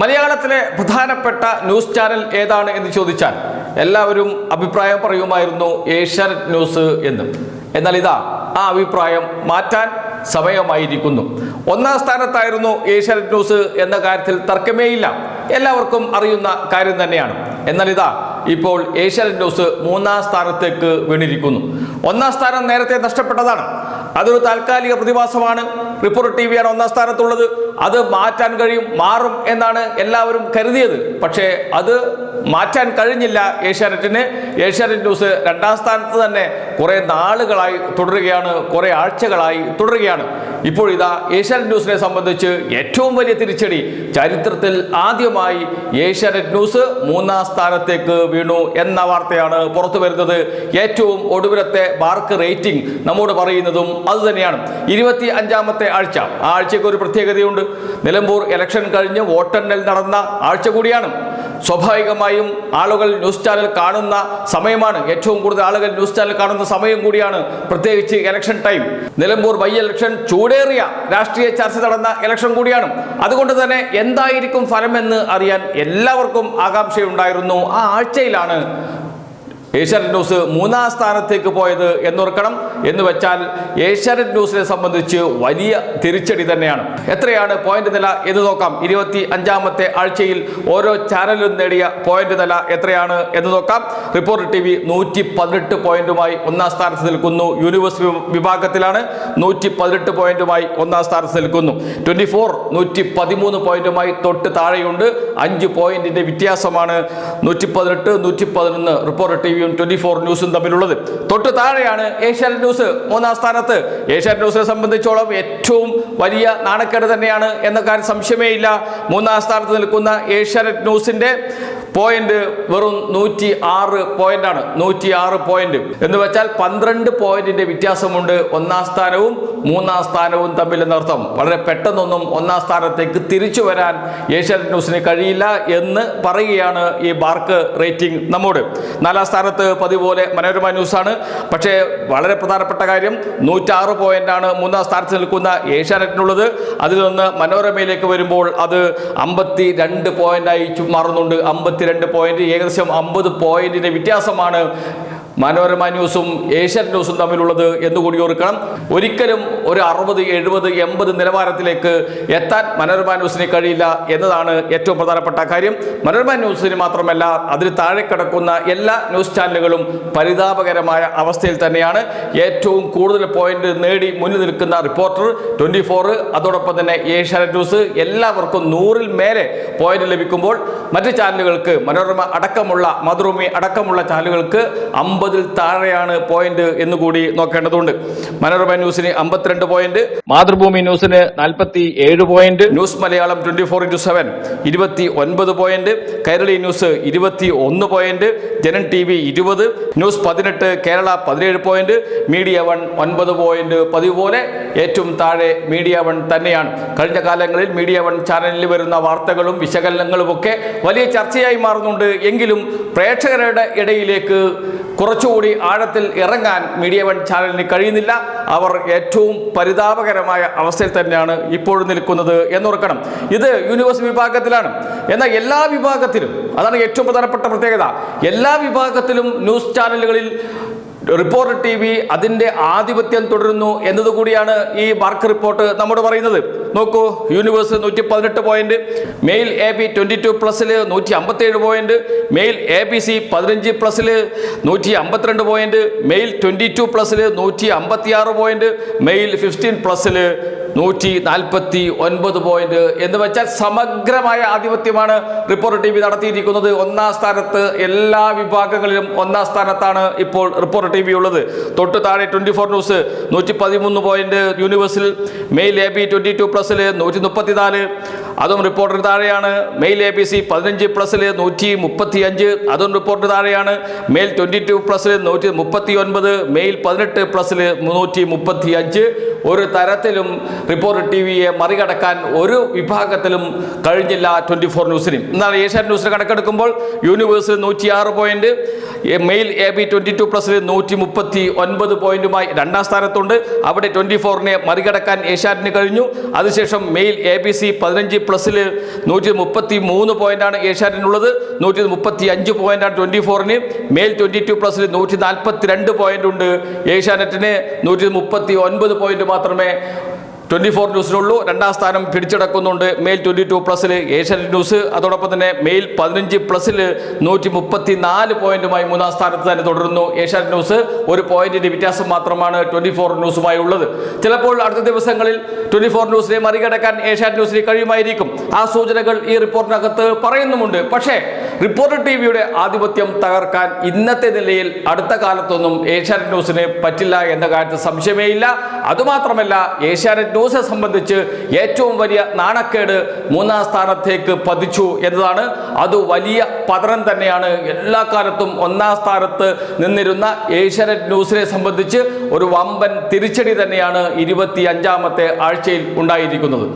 മലയാളത്തിലെ പ്രധാനപ്പെട്ട news channel ഏതാണ് എന്ന് ചോദിച്ചാൽ എല്ലാവരും അഭിപ്രായം പറയുമായിരുന്നു ഏഷ്യാനെറ്റ് ന്യൂസ് എന്ന്. എന്നാൽ ഇതാ ആ അഭിപ്രായം മാറ്റാൻ സമയമായിരിക്കുന്നു. ഒന്നാം സ്ഥാനത്തായിരുന്നു ഏഷ്യാനെറ്റ് ന്യൂസ് എന്ന കാര്യത്തിൽ തർക്കമേയില്ല എല്ലാവർക്കും അറിയുന്ന കാര്യം തന്നെയാണ്. എന്നാൽ ഇതാ ഇപ്പോൾ ഏഷ്യാനെറ്റ് ന്യൂസ് മൂന്നാം സ്ഥാനത്തേക്ക് വീണിരിക്കുന്നു. ഒന്നാം സ്ഥാനം നേരത്തെ നഷ്ടപ്പെട്ടതാണ്. അതൊരു താൽക്കാലിക പ്രതിഭാസമാണ്. റിപ്പോർട്ട് ടി വിയാണ് ഒന്നാം സ്ഥാനത്തുള്ളത്. അത് മാറ്റാൻ കഴിയും മാറും എന്നാണ് എല്ലാവരും കരുതിയത്. പക്ഷേ അത് മാറ്റാൻ കഴിഞ്ഞില്ല ഏഷ്യാനെറ്റിന്. ഏഷ്യാനെറ്റ് ന്യൂസ് രണ്ടാം സ്ഥാനത്ത് തന്നെ കുറേ നാളുകളായി തുടരുകയാണ് കുറേ ആഴ്ചകളായി തുടരുകയാണ്. ഇപ്പോൾ ഇതാ ഏഷ്യാനെറ്റ് ന്യൂസിനെ സംബന്ധിച്ച് ഏറ്റവും വലിയ തിരിച്ചടി ചരിത്രത്തിൽ ആദ്യമായി ഏഷ്യാനെറ്റ് ന്യൂസ് മൂന്നാം സ്ഥാനത്തേക്ക് വീണു എന്ന വാർത്തയാണ് പുറത്തു വരുന്നത്. ഏറ്റവും ഒടുവിലത്തെ മാർക്ക് റേറ്റിംഗ് നമ്മോട് പറയുന്നതും അതുതന്നെയാണ് ഇരുപത്തി അഞ്ചാമത്തെ ആഴ്ച. ആ ആഴ്ചയ്ക്ക് ഒരു പ്രത്യേകതയുണ്ട്. നിലമ്പൂർ ഇലക്ഷൻ കഴിഞ്ഞ് വോട്ടെണ്ണൽ നടന്ന ആഴ്ച കൂടിയാണ്. സ്വാഭാവികമായും ആളുകൾ ന്യൂസ് ചാനൽ കാണുന്ന സമയമാണ്. ഏറ്റവും കൂടുതൽ ആളുകൾ ന്യൂസ് ചാനൽ കാണുന്ന സമയം കൂടിയാണ് പ്രത്യേകിച്ച് election time Nilambur by election ചൂടേറിയ രാഷ്ട്രീയ ചർച്ച നടന്ന ഇലക്ഷൻ കൂടിയാണ്. അതുകൊണ്ട് തന്നെ എന്തായിരിക്കും ഫലമെന്ന് അറിയാൻ എല്ലാവർക്കും ആകാംക്ഷയുണ്ടായിരുന്നു. ആ ആഴ്ചയിലാണ് ഏഷ്യാനെറ്റ് ന്യൂസ് മൂന്നാം സ്ഥാനത്തേക്ക് പോയത് എന്നോർക്കണം എന്ന് വെച്ചാൽ ഏഷ്യാനെറ്റ് ന്യൂസിനെ സംബന്ധിച്ച് വലിയ തിരിച്ചടി തന്നെയാണ്. എത്രയാണ് പോയിന്റ് നില എന്ന് നോക്കാം. ഇരുപത്തി അഞ്ചാമത്തെ ആഴ്ചയിൽ ഓരോ ചാനലും നേടിയ പോയിന്റ് നില എത്രയാണ് എന്ന് നോക്കാം. റിപ്പോർട്ട് ടി വി നൂറ്റി പതിനെട്ട് പോയിന്റുമായി ഒന്നാം സ്ഥാനത്ത് നിൽക്കുന്നു. യൂണിവേഴ്സ് വിഭാഗത്തിലാണ് നൂറ്റി പതിനെട്ട് പോയിന്റുമായി ഒന്നാം സ്ഥാനത്ത് നിൽക്കുന്നു. ട്വന്റി ഫോർ നൂറ്റി പതിമൂന്ന് പോയിന്റുമായി തൊട്ട് താഴെയുണ്ട്. അഞ്ച് പോയിന്റിന്റെ വ്യത്യാസമാണ്. നൂറ്റി പതിനെട്ട് നൂറ്റി പതിനൊന്ന് റിപ്പോർട്ട് ടി വിയും ട്വന്റി ഫോർ ന്യൂസും തമ്മിലുള്ളത്. തൊട്ട് താഴെയാണ് ഏഷ്യാനെറ്റ് ന്യൂസ് മൂന്നാം സ്ഥാനത്ത്. ഏഷ്യാനെറ്റ് ന്യൂസിനെ സംബന്ധിച്ചോളം ഏറ്റവും വലിയ നാണക്കേട് തന്നെയാണ് എന്ന കാര്യം സംശയമേ ഇല്ല. മൂന്നാം സ്ഥാനത്ത് നിൽക്കുന്ന ഏഷ്യാനെറ്റ് ന്യൂസിന്റെ പോയിന്റ് വെറും നൂറ്റി ആറ് പോയിന്റ് ആണ്. നൂറ്റി ആറ് പോയിന്റ് എന്ന് വെച്ചാൽ പന്ത്രണ്ട് പോയിന്റിന്റെ വ്യത്യാസമുണ്ട്. ഒന്നാം സ്ഥാനവും മൂന്നാം സ്ഥാനവും തമ്മിൽ എന്നർത്ഥം. വളരെ പെട്ടെന്നൊന്നും ഒന്നാം സ്ഥാനത്തേക്ക് തിരിച്ചു വരാൻ ഏഷ്യാനെറ്റ് ന്യൂസിന് കഴിയില്ല എന്ന് പറയുകയാണ് ഈ ബാർക്ക് റേറ്റിംഗ് നമ്മോട്. നാലാം സ്ഥാനത്ത് പതിപോലെ മനോരമ ന്യൂസ് ആണ് പക്ഷേ വളരെ പ്രധാനപ്പെട്ട കാര്യം നൂറ്റാറ് പോയിന്റാണ് മൂന്നാം സ്ഥാനത്ത് നിൽക്കുന്ന ഏഷ്യാനെറ്റിനുള്ളത്. അതിൽ നിന്ന് മനോരമയിലേക്ക് വരുമ്പോൾ അത് അമ്പത്തി രണ്ട് പോയിന്റായി മാറുന്നുണ്ട്. മാറുന്നുണ്ട് അമ്പത്തിരണ്ട് പോയിന്റ് ഏകദേശം അമ്പത് പോയിന്റിന്റെ വ്യത്യാസമാണ് മനോരമ ന്യൂസും ഏഷ്യൻ ന്യൂസും തമ്മിലുള്ളത് എന്നുകൂടി ഓർക്കണം. ഒരിക്കലും ഒരു അറുപത് എഴുപത് എൺപത് നിലവാരത്തിലേക്ക് എത്താൻ മനോരമ ന്യൂസിന് കഴിയില്ല എന്നതാണ് ഏറ്റവും പ്രധാനപ്പെട്ട കാര്യം. മനോരമ ന്യൂസിന് മാത്രമല്ല അതിന് താഴെ കിടക്കുന്ന എല്ലാ ന്യൂസ് ചാനലുകളും പരിതാപകരമായ അവസ്ഥയിൽ തന്നെയാണ്. ഏറ്റവും കൂടുതൽ പോയിന്റ് നേടി മുന്നിൽ നിൽക്കുന്ന റിപ്പോർട്ടർ ട്വന്റി ഫോർ അതോടൊപ്പം തന്നെ ഏഷ്യാനെറ്റ് ന്യൂസ്. എല്ലാവർക്കും നൂറിൽ മേലെ പോയിന്റ് ലഭിക്കുമ്പോൾ മറ്റ് ചാനലുകൾക്ക് മനോരമ അടക്കമുള്ള മധുഭൂമി അടക്കമുള്ള ചാനലുകൾക്ക് അമ്പതിൽ താഴെയാണ് പോയിന്റ് എന്ന് കൂടി നോക്കേണ്ടതുണ്ട്. മനോരമ ന്യൂസിന് അമ്പത്തിരണ്ട് പോയിന്റ് മാതൃഭൂമി ന്യൂസിന് നാൽപ്പത്തി ഏഴ് point news Malayalam twenty four into seven ഇരുപത്തി ഒൻപത് പോയിന്റ് കൈരളി ന്യൂസ് ഇരുപത്തി ഒന്ന് പോയിന്റ് ജനൻ ടി വി ഇരുപത് ന്യൂസ് പതിനെട്ട് കേരള പതിനേഴ് പോയിന്റ് മീഡിയ വൺ ഒൻപത് പോയിന്റ് പതിവ് പോലെ ഏറ്റവും താഴെ മീഡിയ വൺ തന്നെയാണ്. കഴിഞ്ഞ കാലങ്ങളിൽ മീഡിയ വൺ ചാനലിൽ വരുന്ന വാർത്തകളും വിശകലനങ്ങളും ഒക്കെ വലിയ ചർച്ചയായി മാറുന്നുണ്ട്. എങ്കിലും പ്രേക്ഷകരുടെ ഇടയിലേക്ക് കുറച്ചുകൂടി ആഴത്തിൽ ഇറങ്ങാൻ മീഡിയ വൺ ചാനലിന് കഴിയുന്നില്ല. അവർ ഏറ്റവും പരിതാപകരമായ അവസ്ഥയിൽ തന്നെയാണ് ഇപ്പോഴും നിൽക്കുന്നത് എന്നോർക്കണം ഇത് യൂണിവേഴ്സ് വിഭാഗത്തിലാണ്. എന്നാൽ എല്ലാ വിഭാഗത്തിലും അതാണ് ഏറ്റവും പ്രധാനപ്പെട്ട പ്രത്യേകത എല്ലാ വിഭാഗത്തിലും ന്യൂസ് ചാനലുകളിൽ റിപ്പോർട്ടർ ടി വി അതിന്റെ ആധിപത്യം തുടരുന്നു എന്നതുകൂടിയാണ് ഈ മാർക്ക് റിപ്പോർട്ട് നമ്മോട് പറയുന്നത്. നോക്കൂ യൂണിവേഴ്സ് നൂറ്റി പതിനെട്ട് point male A B twenty two പ്ലസ്സിൽ നൂറ്റി അമ്പത്തേഴ് point male A B C പതിനഞ്ച് പ്ലസ്സിൽ നൂറ്റി അമ്പത്തിരണ്ട് പോയിന്റ് മെയിൽ ട്വന്റി ടു പ്ലസ്സിൽ നൂറ്റി അമ്പത്തിയാറ് പോയിന്റ് മെയിൽ ഫിഫ്റ്റീൻ പ്ലസ്സിൽ നൂറ്റി നാൽപ്പത്തി ഒൻപത് പോയിന്റ് എന്ന് വെച്ചാൽ സമഗ്രമായ ആധിപത്യമാണ് റിപ്പോർട്ട് ടി വി നടത്തിയിരിക്കുന്നത്. ഒന്നാം സ്ഥാനത്ത് എല്ലാ വിഭാഗങ്ങളിലും ഒന്നാം സ്ഥാനത്താണ് ഇപ്പോൾ റിപ്പോർട്ട് ടി വി ഉള്ളത്. തൊട്ട് താഴെ ട്വന്റി ഫോർ ന്യൂസ് നൂറ്റി പതിമൂന്ന് point യൂണിവേഴ്സിൽ male A B twenty two പ്ലസിൽ നൂറ്റി മുപ്പത്തിനാല് അതും റിപ്പോർട്ടർ താഴെയാണ്. മെയിൽ എ ബി സി പതിനഞ്ച് പ്ലസ്സിൽ നൂറ്റി മുപ്പത്തി അഞ്ച് അതും റിപ്പോർട്ടർ താഴെയാണ്. മെയിൽ ട്വന്റി ടു പ്ലസ്സിൽ നൂറ്റി മുപ്പത്തി ഒൻപത് മെയിൽ പതിനെട്ട് പ്ലസ്സിൽ നൂറ്റി മുപ്പത്തി അഞ്ച് ഒരു തരത്തിലും റിപ്പോർട്ടർ ടി വിയെ മറികടക്കാൻ ഒരു വിഭാഗത്തിലും കഴിഞ്ഞില്ല ട്വന്റി ഫോർ ന്യൂസിനും എന്നാൽ ഏഷ്യാനെറ്റ് ന്യൂസിന് കണക്കെടുക്കുമ്പോൾ യൂണിവേഴ്സിൽ നൂറ്റി ആറ് point mail A B twenty two പ്ലസിൽ നൂറ്റി മുപ്പത്തി ഒൻപത് പോയിന്റുമായി രണ്ടാം സ്ഥാനത്തുണ്ട്. അവിടെ ട്വന്റി ഫോറിനെ മറികടക്കാൻ ഏഷ്യാനെറ്റിന് കഴിഞ്ഞു. അത് അതിനുശേഷം മെയിൽ എ ബി സി പതിനഞ്ച് പ്ലസ്സിൽ നൂറ്റി മുപ്പത്തി മൂന്ന് പോയിന്റാണ് ഏഷ്യാനെറ്റിനുള്ളത്. നൂറ്റി മുപ്പത്തി അഞ്ച് പോയിന്റാണ് ട്വന്റി ഫോറിന് മേൽ ട്വന്റി ടു പ്ലസ്സിൽ നൂറ്റി നാൽപ്പത്തി രണ്ട് പോയിന്റ് ഉണ്ട് ഏഷ്യാനെറ്റിന്. നൂറ്റി മുപ്പത്തി ഒൻപത് പോയിന്റ് മാത്രമേ ട്വന്റി ഫോർ ന്യൂസിനുള്ളൂ. രണ്ടാം സ്ഥാനം പിടിച്ചടക്കുന്നുണ്ട് മെയിൽ ട്വന്റി ടു പ്ലസ്സിൽ ഏഷ്യാനെറ്റ് ന്യൂസ്. അതോടൊപ്പം തന്നെ മെയിൽ പതിനഞ്ച് പ്ലസ്സിൽ നൂറ്റി മുപ്പത്തി നാല് പോയിന്റുമായി മൂന്നാം സ്ഥാനത്ത് തന്നെ തുടരുന്നു ഏഷ്യാനെറ്റ് ന്യൂസ്. ഒരു പോയിന്റിന്റെ വ്യത്യാസം മാത്രമാണ് ട്വന്റി ഫോർ ന്യൂസുമായി ഉള്ളത് ചിലപ്പോൾ അടുത്ത ദിവസങ്ങളിൽ ട്വന്റി ഫോർ ന്യൂസിനെ മറികടക്കാൻ ഏഷ്യാനെറ്റ് ന്യൂസിന് കഴിയുമായിരിക്കും. ആ സൂചനകൾ ഈ റിപ്പോർട്ടിനകത്ത് പറയുന്നുമുണ്ട്. പക്ഷേ റിപ്പോർട്ടർ ടി വിയുടെ ആധിപത്യം തകർക്കാൻ ഇന്നത്തെ നിലയിൽ അടുത്ത കാലത്തൊന്നും ഏഷ്യാനെറ്റ് ന്യൂസിന് പറ്റില്ല എന്ന കാര്യത്തിൽ സംശയമേയില്ല അതുമാത്രമല്ല ഏഷ്യാനെറ്റ് ന്യൂസിനെ സംബന്ധിച്ച് ഏറ്റവും വലിയ നാണക്കേട് മൂന്നാം സ്ഥാനത്തേക്ക് പതിച്ചു എന്നതാണ്. അത് വലിയ പതനം തന്നെയാണ്. എല്ലാ കാലത്തും ഒന്നാം സ്ഥാനത്ത് നിന്നിരുന്ന ഏഷ്യാനെറ്റ് ന്യൂസിനെ സംബന്ധിച്ച് ഒരു വമ്പൻ തിരിച്ചടി തന്നെയാണ് ഇരുപത്തി അഞ്ചാമത്തെ ആഴ്ചയിൽ ഉണ്ടായിരിക്കുന്നത്.